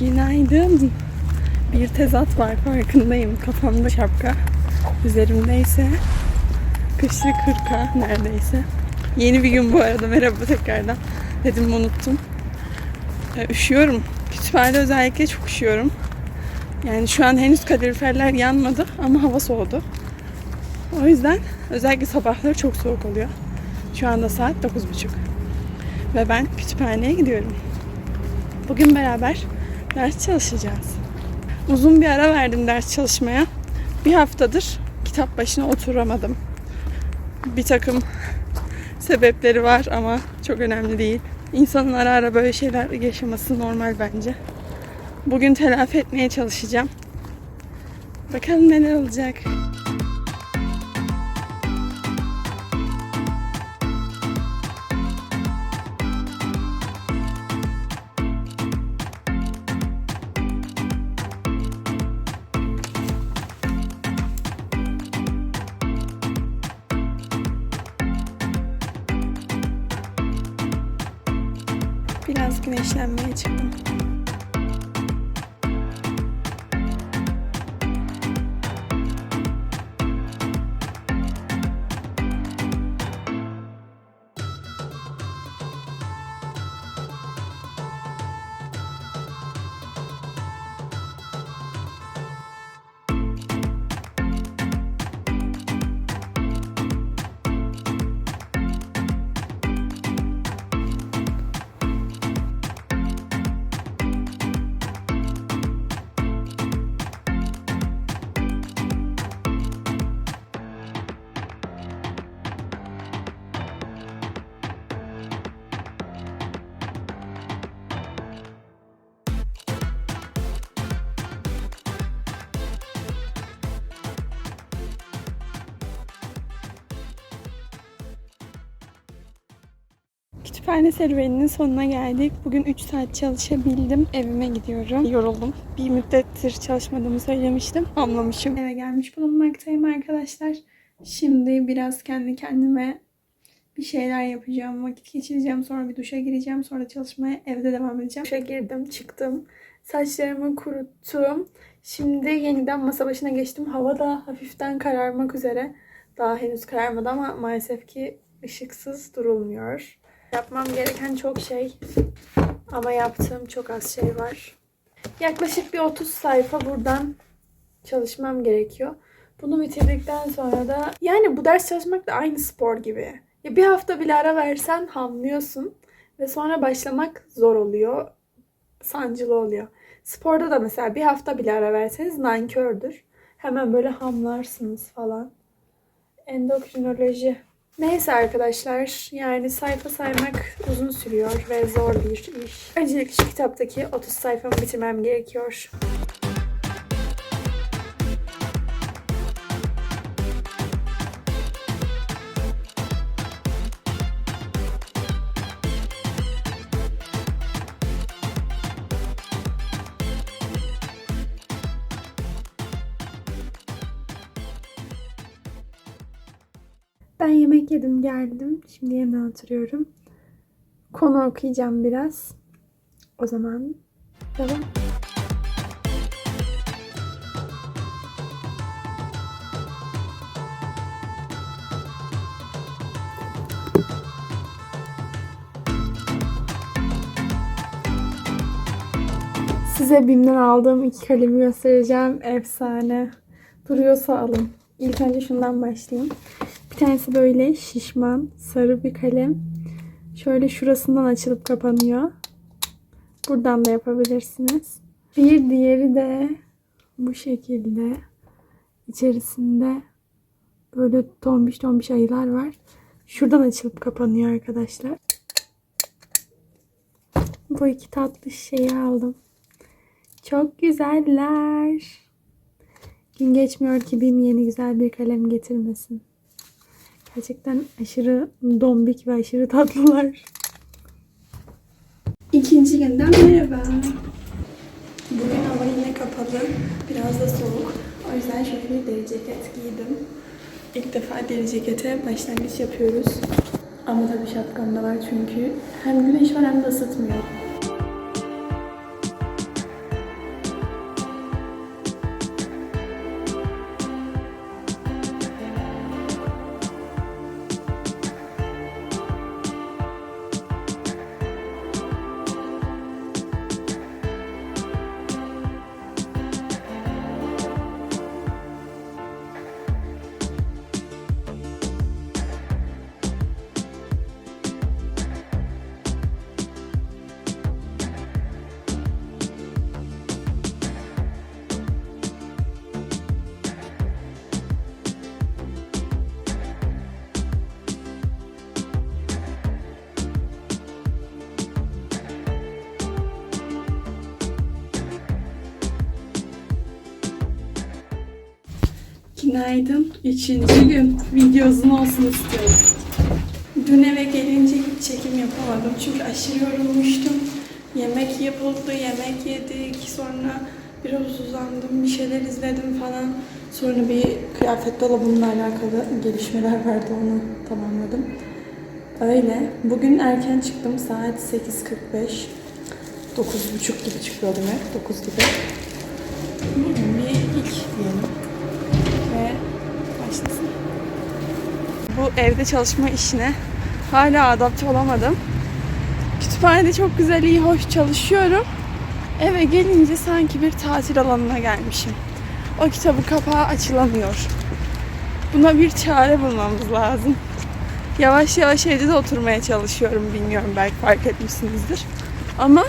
Günaydın. Bir tezat var farkındayım. Kafamda şapka. Üzerimde ise kışlık hırka neredeyse. Yeni bir gün bu arada. Merhaba tekrardan. Dedim unuttum. Ee, Üşüyorum. Kütüphanede özellikle çok üşüyorum. Yani şu an henüz kaloriferler yanmadı ama hava soğudu. O yüzden özellikle sabahları çok soğuk oluyor. Şu anda saat 9.30. Ve ben kütüphaneye gidiyorum. Bugün beraber ders çalışacağız. Uzun bir ara verdim ders çalışmaya. Bir haftadır kitap başına oturamadım. Bir takım sebepleri var ama çok önemli değil. İnsanın ara ara böyle şeyler yaşaması normal bence. Bugün telafi etmeye çalışacağım. Bakalım neler olacak. Güneşlenmeye çıktım. Kütüphane serüveninin sonuna geldik. Bugün 3 saat çalışabildim. Evime gidiyorum. Yoruldum. Bir müddettir çalışmadığımı söylemiştim. Anlamışım. Eve gelmiş bulunmaktayım arkadaşlar. Şimdi biraz kendi kendime bir şeyler yapacağım. Vakit geçireceğim. Sonra bir duşa gireceğim. Sonra çalışmaya evde devam edeceğim. Duşa girdim, çıktım. Saçlarımı kuruttum. Şimdi yeniden masa başına geçtim. Hava da hafiften kararmak üzere. Daha henüz kararmadı ama maalesef ki ışıksız durulmuyor. Yapmam gereken çok şey ama yaptığım çok az şey var. Yaklaşık bir 30 sayfa buradan çalışmam gerekiyor. Bunu bitirdikten sonra da yani bu ders çalışmak da aynı spor gibi. Ya bir hafta bile ara versen hamlıyorsun ve sonra başlamak zor oluyor. Sancılı oluyor. Sporda da mesela bir hafta bile ara verseniz nankördür. Hemen böyle hamlarsınız falan. Endokrinoloji Neyse arkadaşlar yani sayfa saymak uzun sürüyor ve zor bir iş. Öncelikle şu kitaptaki 30 sayfamı bitirmem gerekiyor. Ben yemek yedim geldim. Şimdi yeniden oturuyorum. Konu okuyacağım biraz. O zaman devam. Size BİM'den aldığım iki kalemi göstereceğim. Efsane. Duruyorsa alın. İlk önce şundan başlayayım. Bir tanesi böyle şişman, sarı bir kalem. Şöyle şurasından açılıp kapanıyor. Buradan da yapabilirsiniz. Bir diğeri de bu şekilde. İçerisinde böyle tombiş tombiş ayılar var. Şuradan açılıp kapanıyor arkadaşlar. Bu iki tatlı şeyi aldım. Çok güzeller. Gün geçmiyor ki BİM yeni güzel bir kalem getirmesin. Gerçekten aşırı dombik ve aşırı tatlılar. İkinci günden merhaba. Bugün hava yine kapalı. Biraz da soğuk. O yüzden şöyle bir deri ceket giydim. İlk defa deri cekete başlangıç yapıyoruz. Ama tabii şapkam da var çünkü hem güneş var hem de ısıtmıyor. Günaydın. Üçüncü gün. Video uzun olsun istiyorum. Dün eve gelince hiç çekim yapamadım. Çünkü aşırı yorulmuştum. Yemek yapıldı, yemek yedik. Sonra biraz uzandım, bir şeyler izledim falan. Sonra bir kıyafet dolabımla alakalı gelişmeler vardı. Onu tamamladım. Öyle. Bugün erken çıktım. Saat 8.45. 9.30 gibi çıkıyordum hep. 9 gibi. Evde çalışma işine hala adapte olamadım. Kütüphanede çok güzel, iyi, hoş çalışıyorum. Eve gelince sanki bir tatil alanına gelmişim. O kitabın kapağı açılamıyor. Buna bir çare bulmamız lazım. Yavaş yavaş evde de oturmaya çalışıyorum. Bilmiyorum belki fark etmişsinizdir. Ama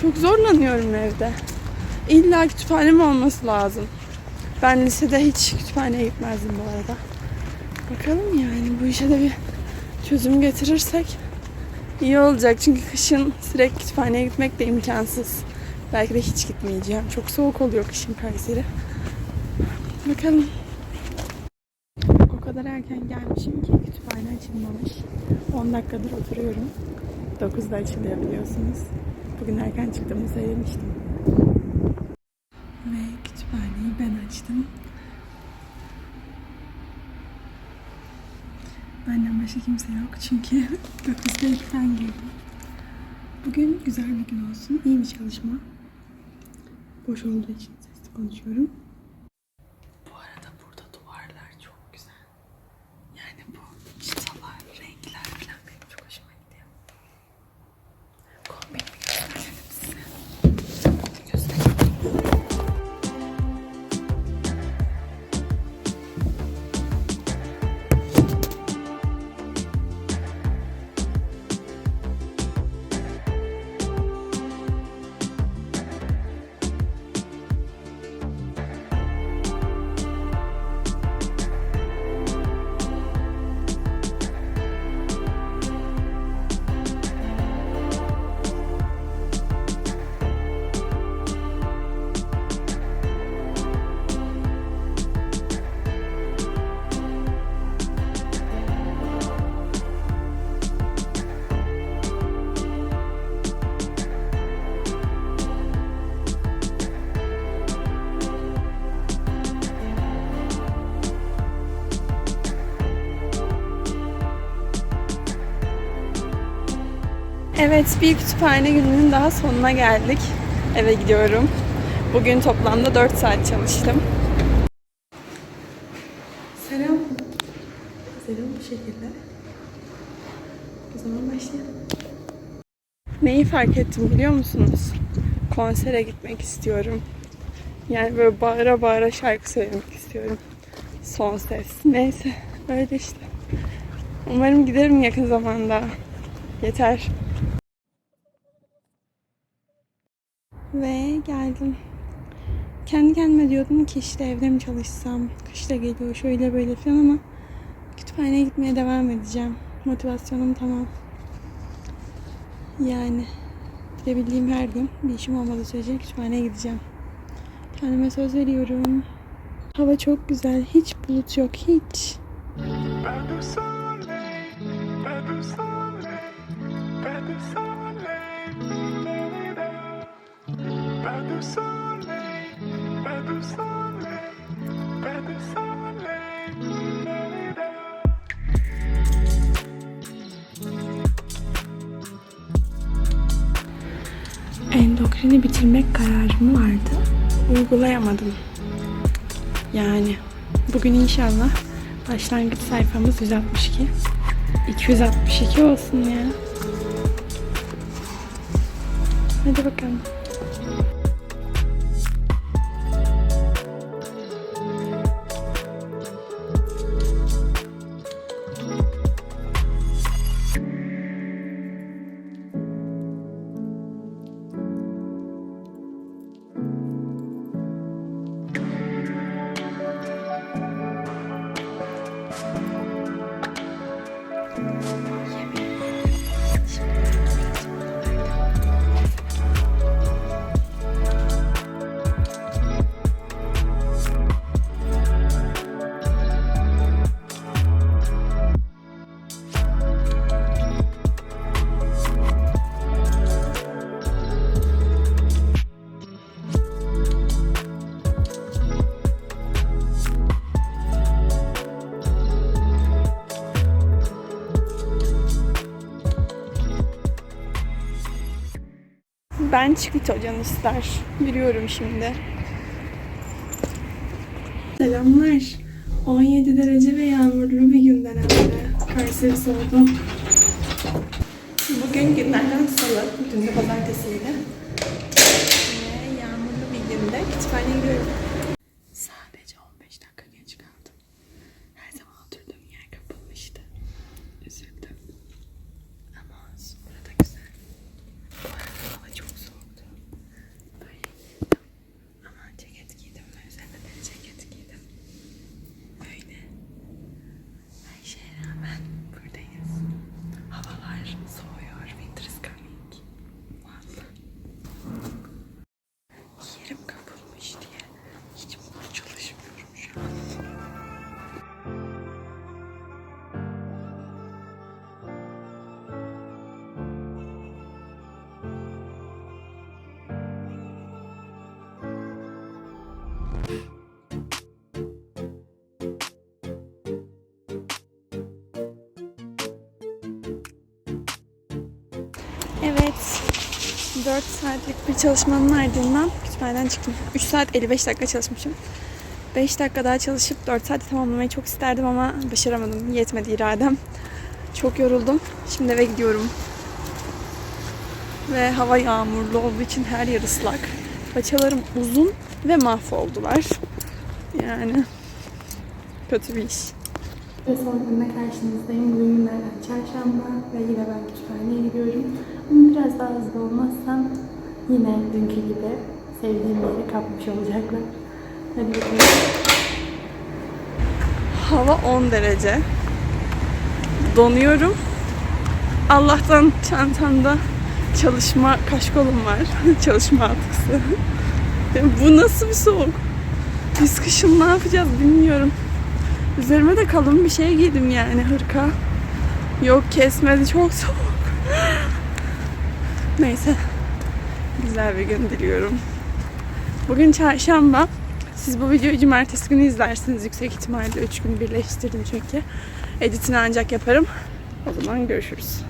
çok zorlanıyorum evde. İlla kütüphanem olması lazım. Ben lisede hiç kütüphaneye gitmezdim bu arada. Bakalım yani bu işe de bir çözüm getirirsek iyi olacak. Çünkü kışın sürekli kütüphaneye gitmek de imkansız. Belki de hiç gitmeyeceğim. Çok soğuk oluyor kışın Kayseri. Bakalım. O kadar erken gelmişim ki kütüphane açılmamış. 10 dakikadır oturuyorum. 9'da açılıyor biliyorsunuz. Bugün erken çıktığımı söylemiştim. Ve kütüphaneyi ben açtım. Başka kimse yok çünkü 9'da ilk ben girdim. Bugün güzel bir gün olsun. İyi bir çalışma. Boş olduğu için sesli konuşuyorum. Evet, bir kütüphane gününün daha sonuna geldik. Eve gidiyorum. Bugün toplamda 4 saat çalıştım. Selam. Selam bu şekilde. O zaman başlayalım. Neyi fark ettim biliyor musunuz? Konsere gitmek istiyorum. Yani böyle bağıra bağıra şarkı söylemek istiyorum. Son ses. Neyse, öyle işte. Umarım giderim yakın zamanda. Yeter. Ve geldim. Kendi kendime diyordum ki işte evde mi çalışsam, kış da geliyor şöyle böyle falan ama kütüphaneye gitmeye devam edeceğim. Motivasyonum tamam. Yani gidebildiğim her gün bir işim olmadığı sürece kütüphaneye gideceğim. Kendime söz veriyorum. Hava çok güzel. Hiç bulut yok. Hiç. Pas Endokrini bitirmek kararım vardı. Uygulayamadım. Yani bugün inşallah başlangıç sayfamız 162. 262 olsun ya. Hadi bakalım. Ben çikolata can ister. Biliyorum şimdi. Selamlar. 17 derece ve yağmurlu bir günden evde. Kayseri soğudu. Bugün günlerden salı. Dün de pazartesiydi. Ve yağmurlu bir günde kütüphaneye gidiyorum. Evet. 4 saatlik bir çalışmanın ardından kütüphaneden çıktım. 3 saat 55 dakika çalışmışım. 5 dakika daha çalışıp 4 saati tamamlamayı çok isterdim ama başaramadım. Yetmedi iradem. Çok yoruldum. Şimdi eve gidiyorum. Ve hava yağmurlu olduğu için her yer ıslak. Paçalarım uzun ve mahvoldular. Yani kötü bir iş. Ve son karşınızdayım. Bugün günlerden çarşamba ve yine ben kütüphaneye gidiyorum. Biraz daha hızlı olmazsam yine dünkü gibi sevdiğim yeri kapmış olacaklar. Hadi bakalım. Hava 10 derece. Donuyorum. Allah'tan çantamda çalışma kaşkolum var. çalışma atkısı. Bu nasıl bir soğuk? Biz kışın ne yapacağız bilmiyorum. Üzerime de kalın bir şey giydim yani hırka. Yok kesmedi çok soğuk. Neyse. Güzel bir gün diliyorum. Bugün çarşamba. Siz bu videoyu cumartesi günü izlersiniz yüksek ihtimalle. 3 gün birleştirdim çünkü. Editini ancak yaparım. O zaman görüşürüz.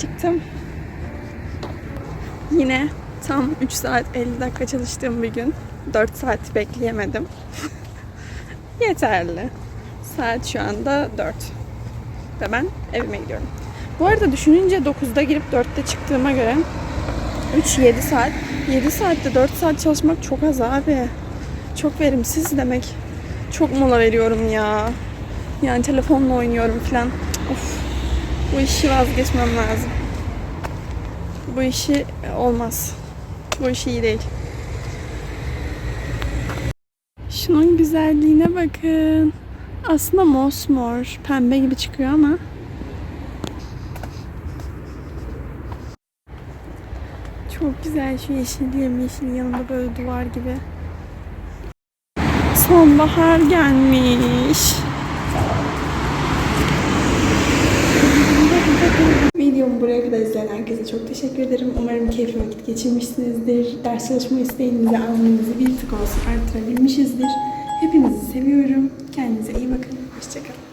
Çıktım. Yine tam 3 saat 50 dakika çalıştığım bir gün. 4 saat bekleyemedim. Yeterli. Saat şu anda 4. Ve ben evime gidiyorum. Bu arada düşününce 9'da girip 4'te çıktığıma göre 3-7 saat. 7 saatte 4 saat çalışmak çok az abi. Çok verimsiz demek. Çok mola veriyorum ya. Yani telefonla oynuyorum falan. Bu işi vazgeçmem lazım. Bu işi olmaz. Bu iş iyi değil. Şunun güzelliğine bakın. Aslında mosmor, pembe gibi çıkıyor ama çok güzel şu yeşil yemyeşil yanında böyle duvar gibi. Sonbahar gelmiş. Video Videomu buraya kadar izleyen herkese çok teşekkür ederim. Umarım keyifli vakit geçirmişsinizdir. Ders çalışma isteğinizi, almanızı bir tık olsun arttırabilmişizdir. Hepinizi seviyorum. Kendinize iyi bakın. Hoşçakalın.